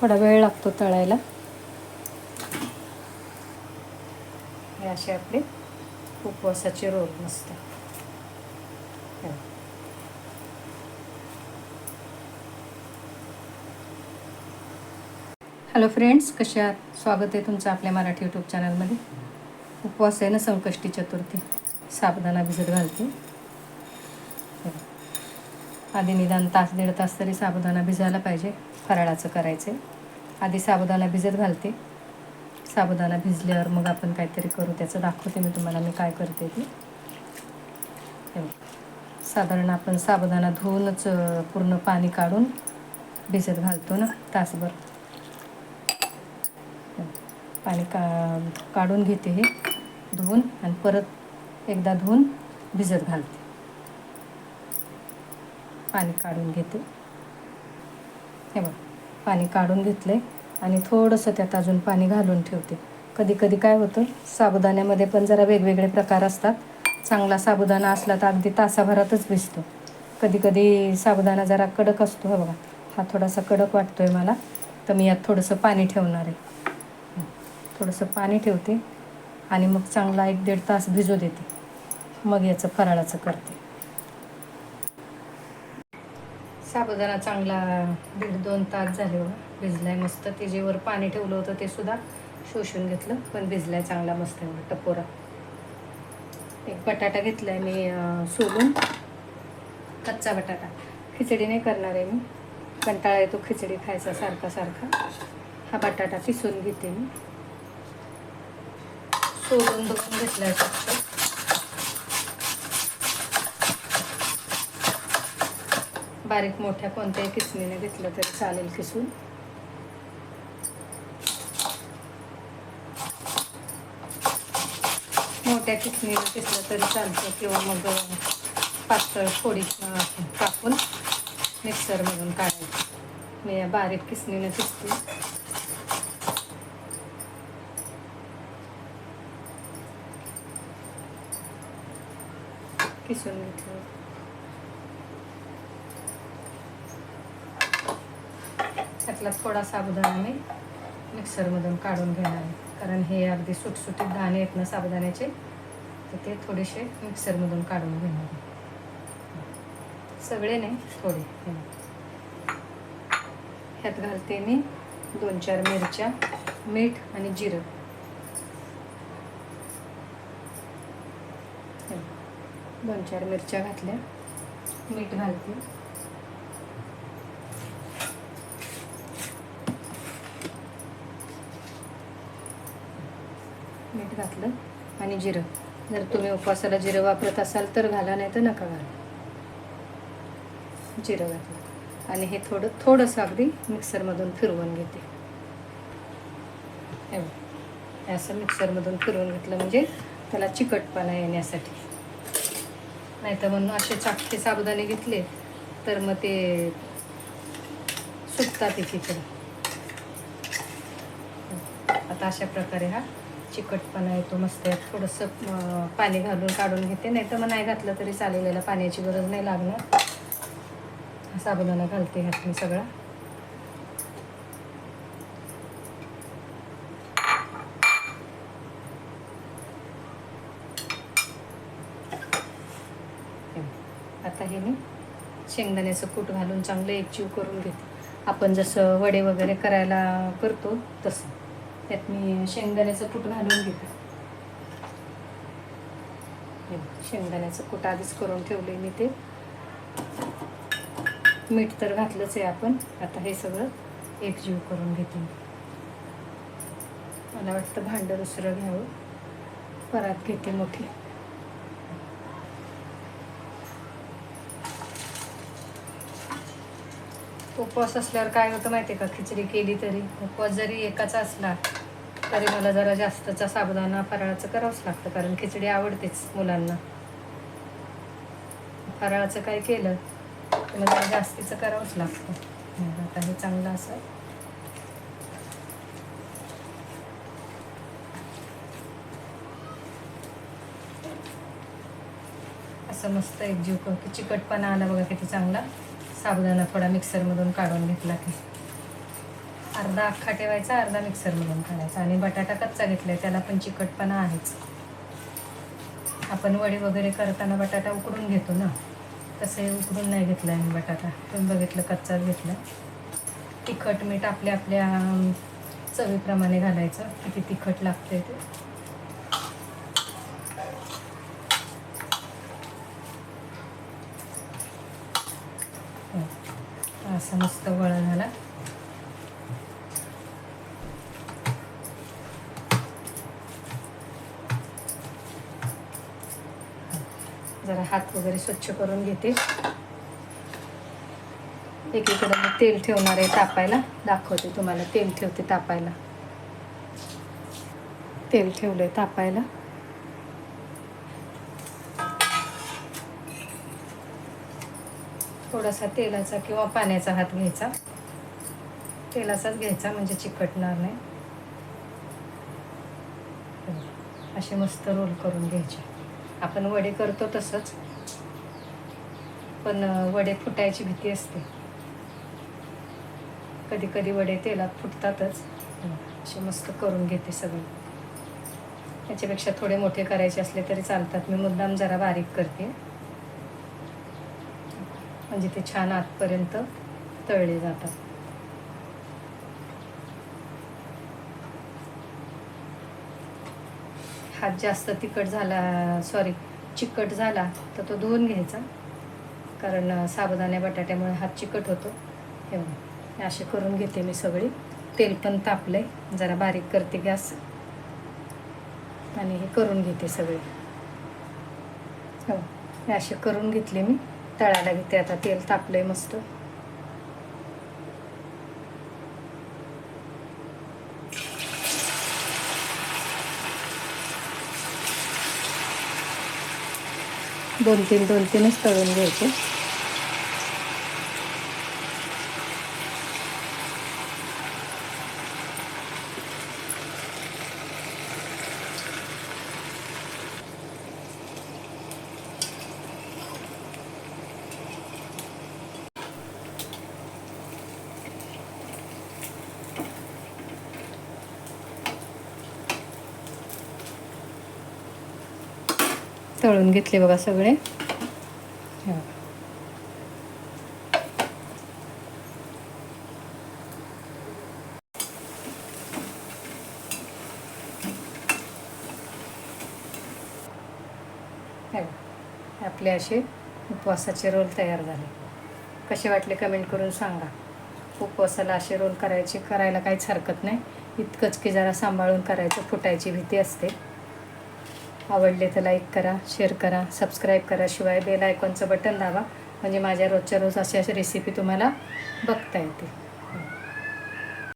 थोडा वेळ लागतो तळायला. हे असे आपले उपवासाचे रोल मस्त. हॅलो फ्रेंड्स कसे आहात? स्वागत आहे तुमचं आपल्या मराठी यूट्यूब चॅनलमध्ये उपवास आहे ना संकष्टी चतुर्थी. साबुदाणा भिजत घालते. हो. आधी निदान तास दीड तास तरी साबुदाणा भिजायला पाहिजे फराळाचं करायचं आहे आधी साबुदाणा भिजत घालते. साबुदाणा भिजल्यावर मग आपण काहीतरी करू त्याचं दाखवते मी तुम्हाला मी काय करते ती. साधारण आपण साबुदाणा धुवूनच पूर्ण पाणी काढून भिजत घालतो ना तासभर. पाणी का काढून घेते हे धुवून आणि परत एकदा धुवून भिजत घालते. पाणी काढून घेते. हे बघ पाणी काढून घेतलं आहे आणि थोडंसं त्यात अजून पाणी घालून ठेवते. कधी कधी काय होतं साबुदाण्यामध्ये पण जरा वेगवेगळे प्रकार असतात. चांगला साबुदाणा असला तर अगदी तासाभरातच भिजतो. कधी कधी साबुदाणा जरा कडक असतो हा बघा. हा थोडासा कडक वाटतोय मला तर मी यात थोडंसं पाणी ठेवणार आहे. थोडंसं पाणी ठेवते आणि मग चांगला एक दीड तास भिजू देते. मग याचं फराळाचं करते. साबुदाणा चांगला दीड दोन तास झाले हो भिजलाय मस्त. ते पाणी ठेवलं होतं ते सुद्धा शोषून घेतलं पण भिजलाय चांगला मस्त एवढा टपोरा. एक बटाटा घेतलाय मी सोलून. कच्चा बटाटा. खिचडी नाही करणार आहे मी. कंटाळा येतो खिचडी खायचा सारखा सारखा. हा बटाटा पिसून घेते मी. सोलून बघून घेतलाय फक्त. बारीक मोठ्या कोणत्याही किसणीने घेतलं तरी चालेल किसून. मोठ्या किसणीने किसलं तरी चालतं किंवा मग पातळ फोडी कापून मिक्सरमधून काढायचं. मी या बारीक किसणीने किसते. किसून घेतलं. त्यातला थोडा साबुदाणा मी मिक्सरमधून काढून घेणार आहे. कारण हे अगदी सुटसुटीत दाणे आहेत ना साबुदाण्याचे तर ते थोडेसे मिक्सरमधून काढून घेणार आहे. सगळे नाही थोडे ह्यात घालते मी दोन चार मिरच्या मीठ आणि जिरं. दोन चार मिरच्या घातल्या मीठ घालते. घातलं आणि जिरं. जर तुम्ही उपवासाला जिरं वापरत असाल तर घाला नाही तर नका घाला. जिरं घातलं. आणि हे थोडं थोडंसं अगदी मिक्सरमधून फिरवून घेते. असं मिक्सरमधून फिरवून घेतलं म्हणजे त्याला चिकटपणा येण्यासाठी. नाही तर म्हणून असे चाकटे साबुदाणे घेतले तर मग ते सुटतात एकीकडे. आता अशा प्रकारे हा चिकटपणा येतो मस्त यात थोडंसं पाणी घालून काढून घेते. नाही तर मग नाही घातलं तरी चालेल याला पाण्याची गरज नाही लागणार. हा साबुदाणा घालते ह्यात मी सगळा. आता हे मी शेंगदाण्याचं कूट घालून चांगलं एकजीव करून घेते. आपण जसं वडे वगैरे करायला करतो तसं. त्यात मी शेंगदाण्याचं कूट घालून घेते. शेंगदाण्याचं कूट आधीच करून ठेवले मी ते. मीठ तर घातलंच आहे आपण. आता हे सगळं एकजीव करून घेते मला वाटतं भांडं दुसरं घ्यावं. परात घेते मोठी. उपवास असल्यावर काय होतं माहिती आहे का? खिचडी केली तरी. उपवास जरी एकाचा असला तरी मला जरा जास्तचा साबुदाणा फराळाचं करावंच लागतं कारण खिचडी आवडतेच मुलांना. फराळाचं काय केलं तर मग जरा जास्तीचं करावंच लागतं. आता हे चांगलं असं. असं मस्त एकजीव चिकटपणा आला बघा किती चांगला. साबुदाणा थोडा मिक्सरमधून काढून घेतला की. अर्धा अख्खा ठेवायचा अर्धा मिक्सरमधून काढायचा. आणि बटाटा कच्चा घेतलाय त्याला पण चिकटपणा आहेच. आपण वडी वगैरे करताना बटाटा उकडून घेतो ना. तसे उकडून नाही घेतला मी बटाटा. तुम्ही बघितलं कच्चाच घेतला तिखट मीठ आपल्या आपल्या चवीप्रमाणे घालायचं. किती तिखट लागते ते. हो. असं मस्त वळा झाला. जरा हात वगैरे स्वच्छ करून घेते. एकीकडे मी तेल ठेवणार आहे तापायला. दाखवते तुम्हाला तेल ठेवते तापायला. तेल ठेवलंय तापायला. थोडासा तेलाचा किंवा पाण्याचा हात घ्यायचा. तेलाचाच घ्यायचा म्हणजे चिकटणार नाही. असे मस्त रोल करून घ्यायचे. आपण वडे करतो तसंच. पण वडे फुटायची भीती असते. कधी कधी वडे तेलात फुटतातच. असे मस्त करून घेते सगळं. याच्यापेक्षा थोडे मोठे करायचे असले तरी चालतात. मी मुद्दाम जरा बारीक करते. म्हणजे ते छान आतपर्यंत तळले जातात. हात जास्त तिखट झाला सॉरी चिकट झाला तर तो धुवून घ्यायचा. कारण साबुदाण्या बटाट्यामुळे हात चिकट होतो. हे असे करून घेते मी सगळी. तेल पण तापलंय. जरा बारीक करते गॅस. आणि हे करून घेते सगळे. हो असे करून घेतले मी. तळायला घेते आता. तेल तापलंय मस्त. दोन तीन दोन तीनच तळून घ्यायचे तळून घेतले बघा सगळे. आपले असे उपवासाचे रोल तयार झाले. कसे वाटले कमेंट करून सांगा. उपवासाला असे रोल करायचे करायला काहीच हरकत नाही. इतकंच की जरा सांभाळून करायचं फुटायची भीती असते. आवडले तर लाईक करा शेअर करा सबस्क्राईब करा. शिवाय बेल आयकॉनचं बटन दाबा म्हणजे माझ्या रोजच्या रोज अशा रेसिपी तुम्हाला बघता येतील.